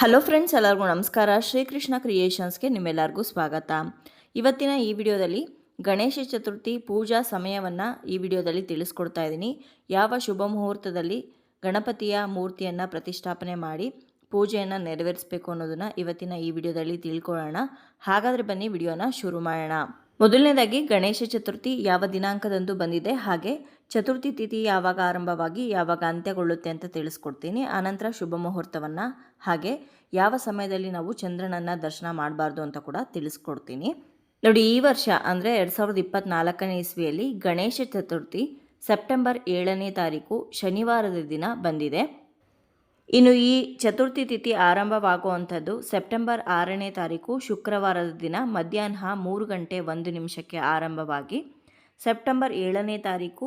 Hello friends, ಎಲ್ಲರಿಗೂ ನಮಸ್ಕಾರ. ಶ್ರೀಕೃಷ್ಣ ಕ್ರಿಯೇಷನ್ಸ್ಗೆ ನಿಮ್ಮೆಲ್ಲರಿಗೂ ಸ್ವಾಗತ. ಇವತ್ತಿನ ಈ ವಿಡಿಯೋದಲ್ಲಿ ಗಣೇಶ ಚತುರ್ಥಿ ಪೂಜಾ ಸಮಯವನ್ನು ಈ ವಿಡಿಯೋದಲ್ಲಿ ತಿಳಿಸ್ಕೊಡ್ತಾ ಇದ್ದೀನಿ. ಯಾವ ಶುಭ ಮುಹೂರ್ತದಲ್ಲಿ ಗಣಪತಿಯ ಮೂರ್ತಿಯನ್ನು ಪ್ರತಿಷ್ಠಾಪನೆ ಮಾಡಿ ಪೂಜೆಯನ್ನು ನೆರವೇರಿಸಬೇಕು ಅನ್ನೋದನ್ನು ಇವತ್ತಿನ ಈ ವಿಡಿಯೋದಲ್ಲಿ ತಿಳ್ಕೊಳ್ಳೋಣ. ಹಾಗಾದರೆ ಬನ್ನಿ ವಿಡಿಯೋನ ಶುರು ಮಾಡೋಣ. ಮೊದಲನೇದಾಗಿ ಗಣೇಶ ಚತುರ್ಥಿ ಯಾವ ದಿನಾಂಕದಂದು ಬಂದಿದೆ, ಹಾಗೆ ಚತುರ್ಥಿ ತಿಥಿ ಯಾವಾಗ ಆರಂಭವಾಗಿ ಯಾವಾಗ ಅಂತ್ಯಗೊಳ್ಳುತ್ತೆ ಅಂತ ತಿಳಿಸ್ಕೊಡ್ತೀನಿ. ಆನಂತರ ಶುಭ ಮುಹೂರ್ತವನ್ನು, ಹಾಗೆ ಯಾವ ಸಮಯದಲ್ಲಿ ನಾವು ಚಂದ್ರನನ್ನು ದರ್ಶನ ಮಾಡಬಾರ್ದು ಅಂತ ಕೂಡ ತಿಳಿಸ್ಕೊಡ್ತೀನಿ. ನೋಡಿ, ಈ ವರ್ಷ ಅಂದರೆ ಎರಡು ಸಾವಿರದ ಇಪ್ಪತ್ತ್ನಾಲ್ಕನೇ ಇಸ್ವಿಯಲ್ಲಿ ಗಣೇಶ ಚತುರ್ಥಿ ಸೆಪ್ಟೆಂಬರ್ ಏಳನೇ ತಾರೀಕು ಶನಿವಾರದ ದಿನ ಬಂದಿದೆ. ಇನ್ನು ಈ ಚತುರ್ಥಿ ತಿಥಿ ಆರಂಭವಾಗುವಂಥದ್ದು ಸೆಪ್ಟೆಂಬರ್ ಆರನೇ ತಾರೀಕು ಶುಕ್ರವಾರದ ದಿನ ಮಧ್ಯಾಹ್ನ ಮೂರು ಗಂಟೆ ಒಂದು ನಿಮಿಷಕ್ಕೆ ಆರಂಭವಾಗಿ ಸೆಪ್ಟೆಂಬರ್ ಏಳನೇ ತಾರೀಕು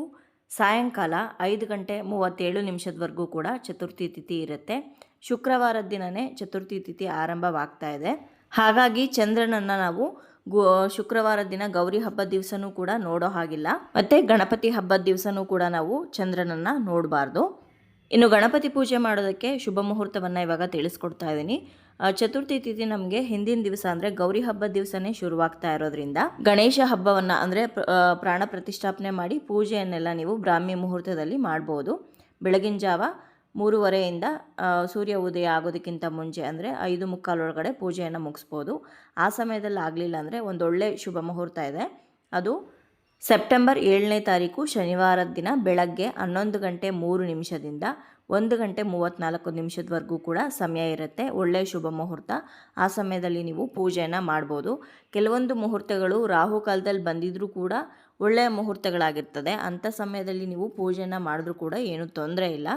ಸಾಯಂಕಾಲ ಐದು ಗಂಟೆ ಮೂವತ್ತೇಳು ನಿಮಿಷದವರೆಗೂ ಕೂಡ ಚತುರ್ಥಿ ತಿಥಿ ಇರುತ್ತೆ. ಶುಕ್ರವಾರದ ದಿನವೇ ಚತುರ್ಥಿ ತಿಥಿ ಆರಂಭವಾಗ್ತಾ ಇದೆ. ಹಾಗಾಗಿ ಚಂದ್ರನನ್ನು ನಾವು ಶುಕ್ರವಾರ ಶುಕ್ರವಾರದ ದಿನ ಗೌರಿ ಹಬ್ಬದ ದಿವಸನೂ ಕೂಡ ನೋಡೋ ಹಾಗಿಲ್ಲ. ಮತ್ತು ಗಣಪತಿ ಹಬ್ಬದ ದಿವಸನೂ ಕೂಡ ನಾವು ಚಂದ್ರನನ್ನು ನೋಡಬಾರ್ದು. ಇನ್ನು ಗಣಪತಿ ಪೂಜೆ ಮಾಡೋದಕ್ಕೆ ಶುಭ ಮುಹೂರ್ತವನ್ನು ಇವಾಗ ತಿಳಿಸ್ಕೊಡ್ತಾ ಇದ್ದೀನಿ ಚತುರ್ಥಿ ತಿಥಿ ನಮಗೆ ಹಿಂದಿನ ದಿವಸ ಅಂದರೆ ಗೌರಿ ಹಬ್ಬದ ದಿವಸನೇ ಶುರುವಾಗ್ತಾ ಇರೋದ್ರಿಂದ ಗಣೇಶ ಹಬ್ಬವನ್ನು ಅಂದರೆ ಪ್ರಾಣ ಪ್ರತಿಷ್ಠಾಪನೆ ಮಾಡಿ ಪೂಜೆಯನ್ನೆಲ್ಲ ನೀವು ಬ್ರಾಹ್ಮಿ ಮುಹೂರ್ತದಲ್ಲಿ ಮಾಡ್ಬೋದು. ಬೆಳಗಿನ ಜಾವ ಮೂರುವರೆಯಿಂದ ಸೂರ್ಯ ಉದಯ ಆಗೋದಕ್ಕಿಂತ ಮುಂಚೆ ಅಂದರೆ ಐದು ಮುಕ್ಕಾಲೊಳಗಡೆ ಪೂಜೆಯನ್ನು ಮುಗಿಸ್ಬೋದು. ಆ ಸಮಯದಲ್ಲಿ ಆಗಲಿಲ್ಲ ಅಂದರೆ ಒಂದೊಳ್ಳೆ ಶುಭ ಮುಹೂರ್ತ ಇದೆ. ಅದು ಸೆಪ್ಟೆಂಬರ್ ಏಳನೇ ತಾರೀಕು ಶನಿವಾರದ ದಿನ ಬೆಳಗ್ಗೆ ಹನ್ನೊಂದು ಗಂಟೆ ಮೂರು ನಿಮಿಷದಿಂದ ಒಂದು ಗಂಟೆ ಮೂವತ್ತ್ನಾಲ್ಕು ನಿಮಿಷದವರೆಗೂ ಕೂಡ ಸಮಯ ಇರುತ್ತೆ. ಒಳ್ಳೆಯ ಶುಭ ಮುಹೂರ್ತ. ಆ ಸಮಯದಲ್ಲಿ ನೀವು ಪೂಜೆಯನ್ನು ಮಾಡ್ಬೋದು. ಕೆಲವೊಂದು ಮುಹೂರ್ತಗಳು ರಾಹು ಕಾಲದಲ್ಲಿ ಬಂದಿದ್ದರೂ ಕೂಡ ಒಳ್ಳೆಯ ಮುಹೂರ್ತಗಳಾಗಿರ್ತದೆ. ಅಂಥ ಸಮಯದಲ್ಲಿ ನೀವು ಪೂಜೆಯನ್ನು ಮಾಡಿದ್ರೂ ಕೂಡ ಏನೂ ತೊಂದರೆ ಇಲ್ಲ.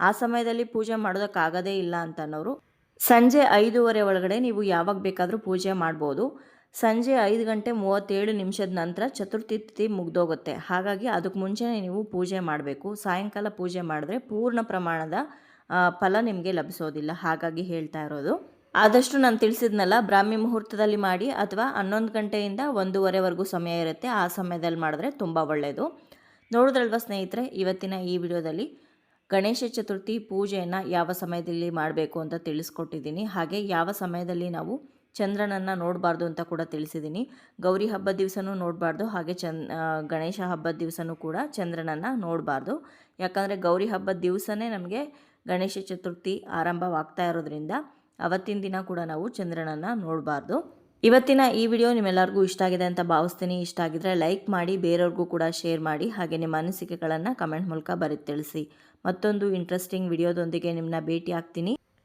ಆ ಸಮಯದಲ್ಲಿ ಪೂಜೆ ಮಾಡೋದಕ್ಕಾಗದೇ ಇಲ್ಲ ಅಂತ ಅನ್ನೋರು ಸಂಜೆ ಐದೂವರೆ ಒಳಗಡೆ ನೀವು ಯಾವಾಗ ಬೇಕಾದರೂ ಪೂಜೆ ಮಾಡ್ಬೋದು. ಸಂಜೆ ಐದು ಗಂಟೆ ಮೂವತ್ತೇಳು ನಿಮಿಷದ ನಂತರ ಚತುರ್ಥಿ ತಿಥಿ ಮುಗ್ದೋಗುತ್ತೆ. ಹಾಗಾಗಿ ಅದಕ್ಕೆ ಮುಂಚೆನೇ ನೀವು ಪೂಜೆ ಮಾಡಬೇಕು. ಸಾಯಂಕಾಲ ಪೂಜೆ ಮಾಡಿದ್ರೆ ಪೂರ್ಣ ಪ್ರಮಾಣದ ಫಲ ನಿಮಗೆ ಲಭಿಸೋದಿಲ್ಲ. ಹಾಗಾಗಿ ಹೇಳ್ತಾ ಇರೋದು. ಆದಷ್ಟು ನಾನು ತಿಳಿಸಿದ್ನಲ್ಲ, ಬ್ರಾಹ್ಮಿ ಮುಹೂರ್ತದಲ್ಲಿ ಮಾಡಿ ಅಥವಾ ಹನ್ನೊಂದು ಗಂಟೆಯಿಂದ ಒಂದೂವರೆವರೆಗೂ ಸಮಯ ಇರುತ್ತೆ, ಆ ಸಮಯದಲ್ಲಿ ಮಾಡಿದ್ರೆ ತುಂಬ ಒಳ್ಳೆಯದು ನೋಡಿದ್ರಲ್ವ ಸ್ನೇಹಿತರೆ, ಇವತ್ತಿನ ಈ ವಿಡಿಯೋದಲ್ಲಿ ಗಣೇಶ ಚತುರ್ಥಿ ಪೂಜೆಯನ್ನು ಯಾವ ಸಮಯದಲ್ಲಿ ಮಾಡಬೇಕು ಅಂತ ತಿಳಿಸ್ಕೊಟ್ಟಿದ್ದೀನಿ. ಹಾಗೆ ಯಾವ ಸಮಯದಲ್ಲಿ ನಾವು ಚಂದ್ರನನ್ನು ನೋಡಬಾರ್ದು ಅಂತ ಕೂಡ ತಿಳಿಸಿದ್ದೀನಿ ಗೌರಿ ಹಬ್ಬದ ದಿವಸನೂ ನೋಡಬಾರ್ದು, ಹಾಗೆ ಚಂದ್ ಗಣೇಶ ಹಬ್ಬದ ದಿವಸನೂ ಕೂಡ ಚಂದ್ರನನ್ನು ನೋಡಬಾರ್ದು. ಯಾಕಂದರೆ ಗೌರಿ ಹಬ್ಬದ ದಿವಸನೇ ನಮಗೆ ಗಣೇಶ ಚತುರ್ಥಿ ಆರಂಭವಾಗ್ತಾ ಇರೋದ್ರಿಂದ ಅವತ್ತಿನ ದಿನ ಕೂಡ ನಾವು ಚಂದ್ರನನ್ನು ನೋಡಬಾರ್ದು. ಇವತ್ತಿನ ಈ ವಿಡಿಯೋ ನಿಮ್ಮೆಲ್ಲರಿಗೂ ಇಷ್ಟ ಆಗಿದೆ ಅಂತ ಭಾವಿಸ್ತೀನಿ. ಇಷ್ಟ ಆಗಿದ್ರೆ ಲೈಕ್ ಮಾಡಿ, ಬೇರೆಯವ್ರಿಗೂ ಕೂಡ ಶೇರ್ ಮಾಡಿ, ಹಾಗೆ ನಿಮ್ಮ ಅನಿಸಿಕೆಗಳನ್ನು ಕಮೆಂಟ್ ಮೂಲಕ ಬರೀ ತಿಳಿಸಿ. ಮತ್ತೊಂದು ಇಂಟ್ರೆಸ್ಟಿಂಗ್ ವಿಡಿಯೋದೊಂದಿಗೆ ನಿಮ್ಮನ್ನ ಭೇಟಿ ಆಗ್ತೀನಿ